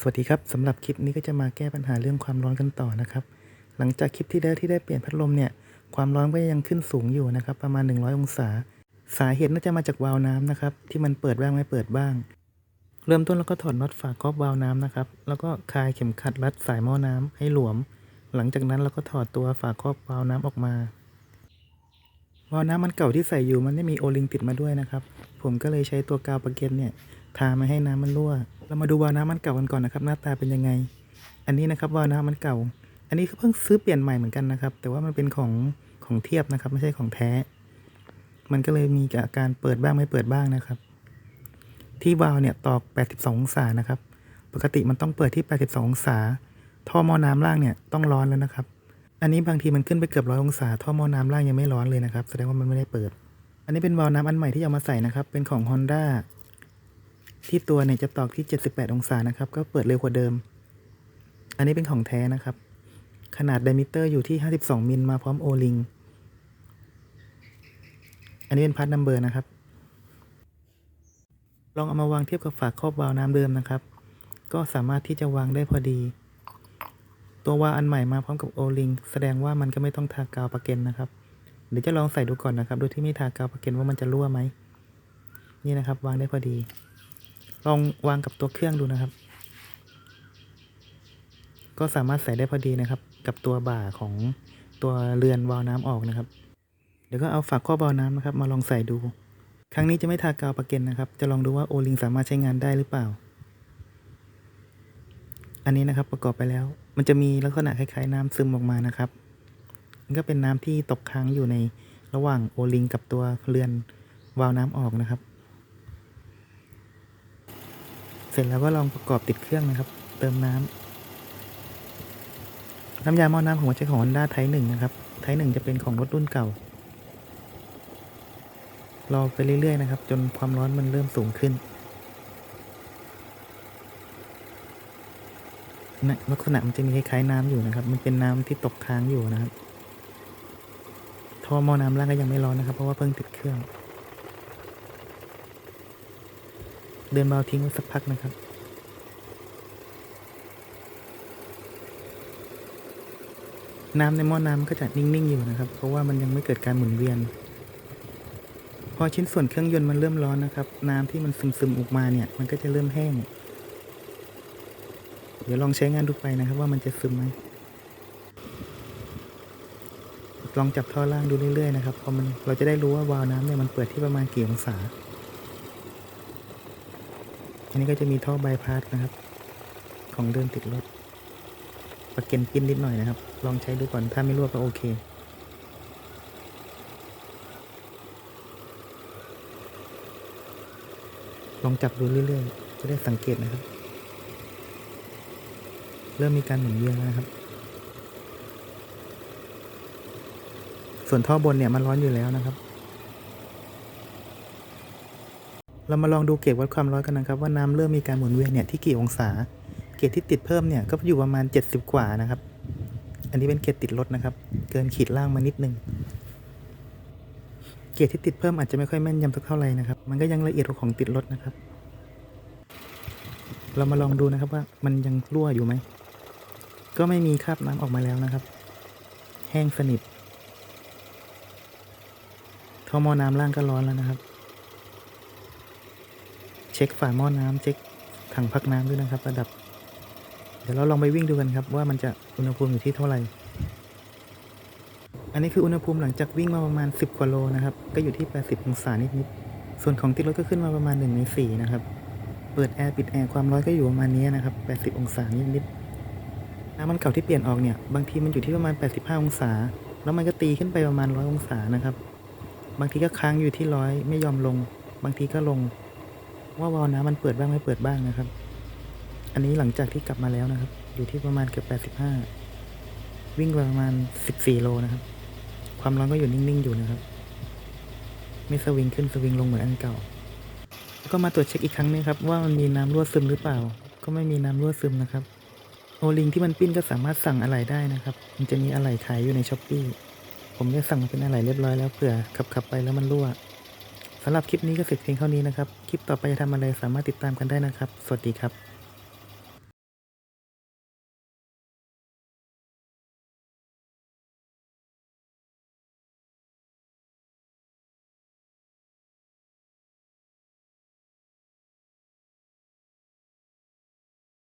สวัสดีครับสำหรับคลิปนี้ก็จะมาแก้ปัญหาเรื่องความร้อนกันต่อนะครับ หลังจากคลิปที่แล้วที่ได้เปลี่ยนพัดลมเนี่ย ความร้อนก็ยังขึ้นสูงอยู่นะครับ ประมาณ 100 องศา สาเหตุน่าจะมาจากวาล์วน้ำนะครับ ที่มันเปิดบ้างไม่เปิดบ้าง เริ่มต้นเราก็ถอดน็อตฝาครอบวาล์วน้ำนะครับ แล้วก็คลายเข็มขัดรัดสายหม้อน้ำให้หลวม หลังจากนั้นเราก็ถอดตัวฝาครอบวาล์วน้ำออกมาวาล์วน้ำมันเก่าที่ใส่อยู่มันไม่มีโอลิงติดมาด้วยนะครับ ผมก็เลยใช้ตัวกาวประเก็ตเนี่ย ทาไม่ให้น้ำมันรั่ว เรามาดูวาล์วน้ำมันเก่ากันก่อนนะครับ หน้าตาเป็นยังไง อันนี้นะครับวาล์วน้ำมันเก่า อันนี้เพิ่งซื้อเปลี่ยนใหม่เหมือนกันนะครับ แต่ว่ามันเป็นของของเทียบนะครับ ไม่ใช่ของแท้ มันก็เลยมีอาการเปิดบ้างไม่เปิดบ้างนะครับ ที่วาล์วเนี่ยตอก 82 องศานะครับ ปกติมันต้องเปิดที่ 82 องศา ท่อหม้อน้ำล่างเนี่ยต้องร้อนแล้วนะครับ อันนี้บางทีมันขึ้นไปเกือบร้อยองศา ท่อหม้อน้ำล่างยังไม่ร้อนเลยนะครับ แสดงว่ามันไม่ได้เปิด อันนี้เป็นวาล์วน้ำอันใหม่ที่เอามาใส่นะครับ เป็นของ Honda ที่ตัวเนี่ยจะตอกที่ 78 องศานะครับ ก็เปิดเร็วกว่าเดิม อันนี้เป็นของแท้นะครับ ขนาดไดมิเตอร์อยู่ที่ 52 มิลมาพร้อมโอลิงอันนี้เป็นพาร์ทนัมเบอร์นะครับ ลองเอามาวางเทียบกับฝาครอบวาล์วน้ำเดิมนะครับ ก็สามารถที่จะวางได้พอดี ตัววาล์วอันใหม่มาพร้อมกับโอลิงแสดงว่ามันก็ไม่ต้องทากาวปะเก็นนะครับ เดี๋ยวจะลองใส่ดูก่อนนะครับ โดยที่ไม่ทากาวปะเก็นว่ามันจะรั่วไหม นี่นะครับ วางได้พอดี ลองวางกับตัวเครื่องดูนะครับ ก็สามารถใส่ได้พอดีนะครับ กับตัวบ่าของตัวเรือนวาล์วน้ำออกนะครับ เดี๋ยวก็เอาฝาครอบวาล์วน้ำนะครับ มาลองใส่ดู ครั้งนี้จะไม่ทากาวปะเก็นนะครับ จะลองดูว่าโอลิงสามารถใช้งานได้หรือเปล่า อันนี้นะครับประกอบไปแล้ว มันจะมีลักษณะคล้ายๆน้ำซึมออกมานะครับมันก็เป็นน้ำที่ตกค้างอยู่ในระหว่างโอลิงกับตัวเรือนวาล์วน้ำออกนะครับ เสร็จแล้วก็ลองประกอบติดเครื่องนะครับ เติมน้ำน้ำยาหม้อน้ำของผมใช้ของ Honda ไทหนึ่งนะครับ ไทหนึ่งจะเป็นของรถรุ่นเก่า รอไปเรื่อยๆนะครับ จนความร้อนมันเริ่มสูงขึ้นนะลักษณะมันจะมีคล้ายๆน้ำอยู่นะครับ มันเป็นน้ำที่ตกค้างอยู่นะครับท่อหม้อน้ำล่างก็ยังไม่ร้อนนะครับ เพราะว่าเพิ่งติดเครื่อง เดินเบาทิ้งไว้สักพักนะครับ น้ำในหม้อน้ำก็จะนิ่งๆอยู่นะครับ เพราะว่ามันยังไม่เกิดการหมุนเวียน พอชิ้นส่วนเครื่องยนต์มันเริ่มร้อนนะครับ น้ำที่มันซึมๆออกมาเนี่ย มันก็จะเริ่มแห้ง เดี๋ยวลองใช้งานดูไปนะครับว่ามันจะซึมไหมลองจับท่อล่างดูเรื่อยๆนะครับ พอมันเราจะได้รู้ว่าวาล์วน้ำเนี่ยมันเปิดที่ประมาณกี่องศา อันนี้ก็จะมีท่อใบพาสนะครับ ของเดินติดรถประเก็นปิ้นนิดหน่อยนะครับ ลองใช้ดูก่อน ถ้าไม่รั่วก็โอเค ลองจับดูเรื่อยๆ จะได้สังเกตนะครับ เริ่มมีการหมุนเวียนแล้วนะครับ ส่วนท่อบนเนี่ยมันร้อนอยู่แล้วนะครับ เรามาลองดูเกจวัดความร้อนกันนะครับ ว่าน้ำเริ่มมีการหมุนเวียนเนี่ยที่กี่องศา เกจที่ติดเพิ่มเนี่ยก็อยู่ประมาณ 70 กว่านะครับ อันนี้เป็นเกจติดลดนะครับ เกินขีดล่างมานิดนึงเกจที่ติดเพิ่มอาจจะไม่ค่อยแม่นยำสักเท่าไหร่นะครับ มันก็ยังละเอียดกว่าของติดลดนะครับ เรามาลองดูนะครับว่ามันยังรั่วอยู่ไหม ก็ไม่มีคราบน้ำออกมาแล้วนะครับ แห้งสนิทท่อหม้อน้ำล่างก็ร้อนแล้วนะครับ เช็คฝาหม้อน้ำเช็คถังพักน้ำด้วยนะครับ ระดับ เดี๋ยวเราลองไปวิ่งดูกันครับ ว่ามันจะอุณหภูมิอยู่ที่เท่าไหร่ อันนี้คืออุณหภูมิหลังจากวิ่งมาประมาณ 10 กว่าโลนะครับ ก็อยู่ที่ 80 องศานิดๆส่วนของติดรถก็ขึ้นมาประมาณ1ใน4นะครับ เปิดแอร์ปิดแอร์ความร้อนก็อยู่ประมาณนี้นะครับ 80 องศานิดๆน้ำมันเก่าที่เปลี่ยนออกเนี่ย บางทีมันอยู่ที่ประมาณ 85 องศา แล้วมันก็ตีขึ้นไปประมาณ 100 องศานะครับ บางทีก็ค้างอยู่ที่ร้อยไม่ยอมลง บางทีก็ลง ว่าวาล์วน้ำมันเปิดบ้างไม่เปิดบ้างนะครับ อันนี้หลังจากที่กลับมาแล้วนะครับ อยู่ที่ประมาณเกือบ 85 วิ่งไปประมาณ 14 โลนะครับ ความร้อนก็อยู่นิ่งๆอยู่นะครับ ไม่สวิงขึ้นสวิงลงเหมือนอันเก่า แล้วก็มาตรวจเช็คอีกครั้งนึงครับ ว่ามันมีน้ำรั่วซึมหรือเปล่า ก็ไม่มีน้ำรั่วซึมนะครับโอลิงที่มันปิ้นก็สามารถสั่งอะไหล่ได้นะครับ มันจะมีอะไหล่ขายอยู่ในช้อปปี้ผมได้สั่งมาเป็นอะไหล่เรียบร้อยแล้วเผื่อขับขับๆไปแล้วมันรั่ว สำหรับคลิปนี้ก็เสร็จเพียงเท่านี้นะครับ คลิปต่อไปจะทำอะไรสามารถติดตามกันได้นะครับ สวัสดีครับ